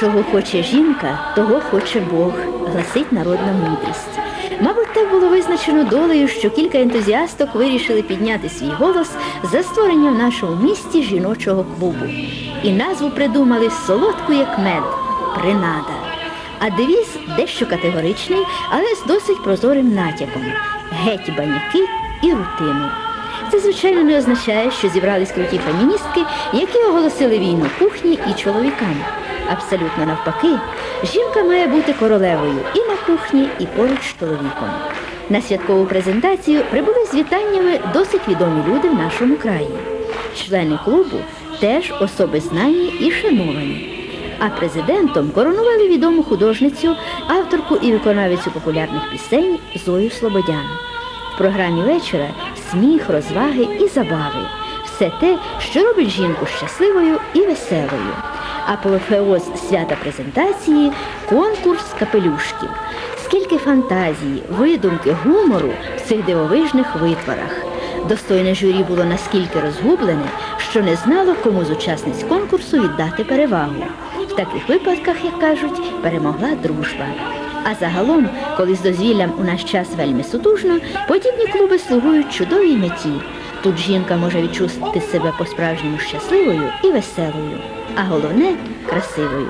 Чого хоче жінка, того хоче Бог, гласить народна мудрість. Мабуть, так було визначено долею, що кілька ентузіасток вирішили підняти свій голос за створення в нашому місті жіночого клубу. І назву придумали солодку, як мед принада. А девіз дещо категоричний, але з досить прозорим натяком геть баняки і рутину. Це, звичайно, не означає, що зібрались круті феміністки, які оголосили війну кухні і чоловікам. Абсолютно навпаки, жінка має бути королевою і на кухні, і поруч з чоловіком. На святкову презентацію прибули з вітаннями досить відомі люди в нашому краї. Члени клубу теж особи знані і шановані. А президентом коронували відому художницю, авторку і виконавицю популярних пісень Зою Слободян. В програмі вечора сміх, розваги і забави. Все те, що робить жінку щасливою і веселою. Апофеоз свята презентації конкурс капелюшків. Скільки фантазії, видумки, гумору в цих дивовижних витворах. Достойне журі було наскільки розгублене, що не знало, кому з учасниць конкурсу віддати перевагу. В таких випадках, як кажуть, перемогла дружба. А загалом, коли з дозвіллям у наш час вельми сутужно, подібні клуби слугують чудовій меті. Тут жінка може відчути себе по-справжньому щасливою і веселою, а головне красивою.